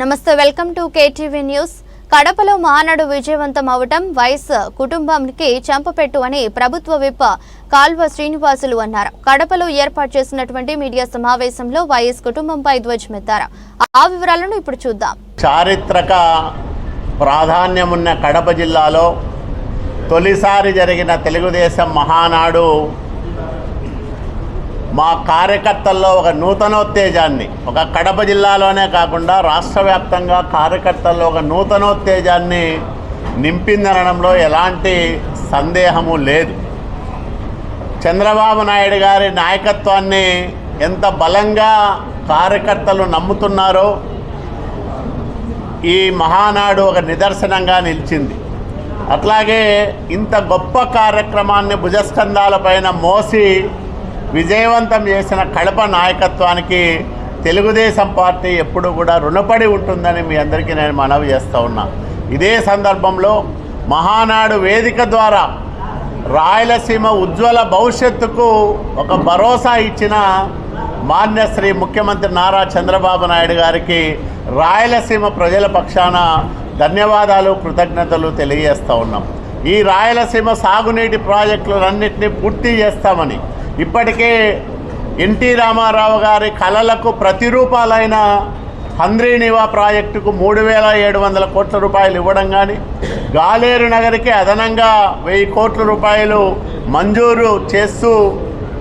నమస్తే welcome to KTV news. కడపలో మహానాడు విజయవంతం అవటం వైఎస్ కుటుంబానికి చెంపపెట్టు అని ప్రభుత్వ విప్ కాల్వ శ్రీనివాసులు అన్నారు. కడపలో ఏర్పాటు చేసినటువంటి మీడియా సమావేశంలో వైఎస్ కుటుంబంపై ధ్వజమెత్తారు. ఆ వివరాలను ఇప్పుడు చూద్దాం. చారిత్రక ప్రాధాన్యమున్న కడప జిల్లాలో తొలిసారి జరిగిన తెలుగుదేశం మహానాడు మా కార్యకర్తల్లో ఒక నూతనోత్తేజాన్ని ఒక కడప జిల్లాలోనే కాకుండా రాష్ట్ర వ్యాప్తంగా కార్యకర్తల్లో ఒక నూతనోత్తేజాన్ని నింపిందనడంలో ఎలాంటి సందేహము లేదు. చంద్రబాబు నాయుడు గారి నాయకత్వాన్ని ఎంత బలంగా కార్యకర్తలు నమ్ముతున్నారో ఈ మహానాడు ఒక నిదర్శనంగా నిలిచింది. అట్లాగే ఇంత గొప్ప కార్యక్రమాన్ని భుజస్కంధాలపైన మోసి విజయవంతం చేసిన కడప నాయకత్వానికి తెలుగుదేశం పార్టీ ఎప్పుడు కూడా రుణపడి ఉంటుందని మీ అందరికీ నేను మనవి చేస్తూ ఉన్నా. ఇదే సందర్భంలో మహానాడు వేదిక ద్వారా రాయలసీమ ఉజ్వల భవిష్యత్తుకు ఒక భరోసా ఇచ్చిన మాన్యశ్రీ ముఖ్యమంత్రి నారా చంద్రబాబు నాయుడు గారికి రాయలసీమ ప్రజల పక్షాన ధన్యవాదాలు కృతజ్ఞతలు తెలియజేస్తూ ఉన్నాం. ఈ రాయలసీమ సాగునీటి ప్రాజెక్టులన్నింటినీ పూర్తి చేస్తామని ఇప్పటికే ఎన్టీ రామారావు గారి కళలకు ప్రతిరూపాలైన హంద్రీనివా ప్రాజెక్టుకు మూడు వేల ఏడు వందల కోట్ల రూపాయలు ఇవ్వడం కానీ గాలేరు నగరికి అదనంగా వెయ్యి కోట్ల రూపాయలు మంజూరు చేస్తూ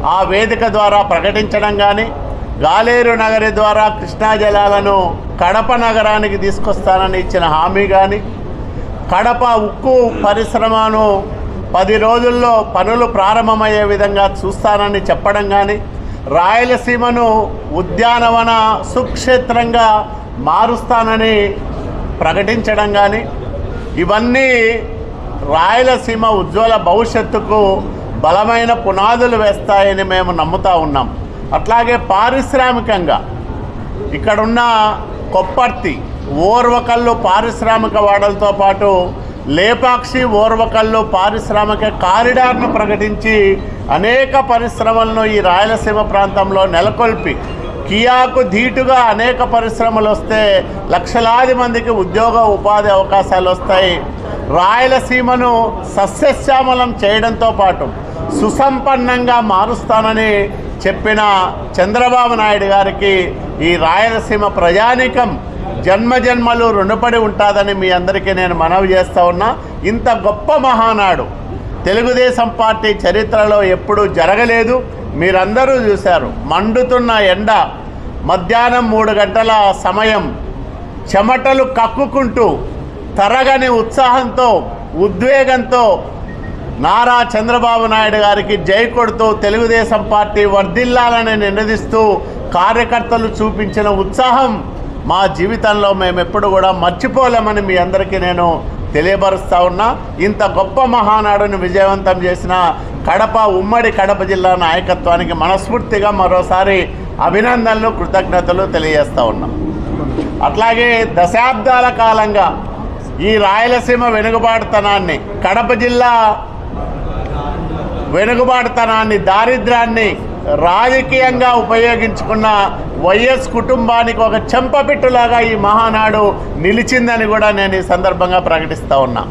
ఆ వేదిక ద్వారా ప్రకటించడం కానీ గాలేరు నగరి ద్వారా కృష్ణా జలాలను కడప నగరానికి తీసుకొస్తానని ఇచ్చిన హామీ కానీ కడప ఉక్కు పరిశ్రమను పది రోజుల్లో పనులు ప్రారంభమయ్యే విధంగా చూస్తానని చెప్పడం కానీ రాయలసీమను ఉద్యానవన సుక్షేత్రంగా మారుస్తానని ప్రకటించడం కానీ ఇవన్నీ రాయలసీమ ఉజ్వల భవిష్యత్తుకు బలమైన పునాదులు వేస్తాయని మేము నమ్ముతా ఉన్నాం. అట్లాగే పారిశ్రామికంగా ఇక్కడున్న కొప్పర్తి ఓర్వకల్లు పారిశ్రామిక వాడలతో పాటు లేపాక్షి ఓర్వకల్లు పారిశ్రామిక కారిడార్ను ప్రకటించి అనేక పరిశ్రమలను ఈ రాయలసీమ ప్రాంతంలో నెలకొల్పి. కియాకు ధీటుగా అనేక పరిశ్రమలు వస్తే లక్షలాది మందికి ఉద్యోగ ఉపాధి అవకాశాలు వస్తాయి. రాయలసీమను సస్యశ్యామలం చేయడంతో పాటు సుసంపన్నంగా మారుస్తానని చెప్పిన చంద్రబాబు నాయుడు గారికి ఈ రాయలసీమ ప్రజానికం జన్మజన్మలు రుణపడి ఉంటుందని మీ అందరికీ నేను మనవి చేస్తూ ఉన్నా. ఇంత గొప్ప మహానాడు. తెలుగుదేశం పార్టీ చరిత్రలో ఎప్పుడూ జరగలేదు. మీరందరూ చూశారు. మండుతున్న ఎండ మధ్యాహ్నం మూడు గంటల సమయం చెమటలు కక్కుకుంటూ తరగని ఉత్సాహంతో ఉద్వేగంతో నారా చంద్రబాబు నాయుడు గారికి జై కొడుతూ తెలుగుదేశం పార్టీ వర్ధిల్లాలని నినదిస్తూ కార్యకర్తలు చూపించిన ఉత్సాహం మా జీవితంలో మేము ఎప్పుడు కూడా మర్చిపోలేమని మీ అందరికీ నేను తెలియపరుస్తూ ఉన్నా. ఇంత గొప్ప మహానాడుని విజయవంతం చేసిన కడప ఉమ్మడి కడప జిల్లా నాయకత్వానికి మనస్ఫూర్తిగా మరోసారి అభినందనలు కృతజ్ఞతలు తెలియజేస్తూ ఉన్నాం. అట్లాగే దశాబ్దాల కాలంగా ఈ రాయలసీమ వెనుకబాటుతనాన్ని కడప జిల్లా వెనుకబాటుతనాన్ని దారిద్ర్యాన్ని రాజకీయంగా ఉపయోగించుకున్న వైఎస్ కుటుంబానికి ఒక చెంపపిట్టులాగా ఈ మహానాడు నిలిచిందని కూడా నేను ఈ సందర్భంగా ప్రకటిస్తూ ఉన్నా.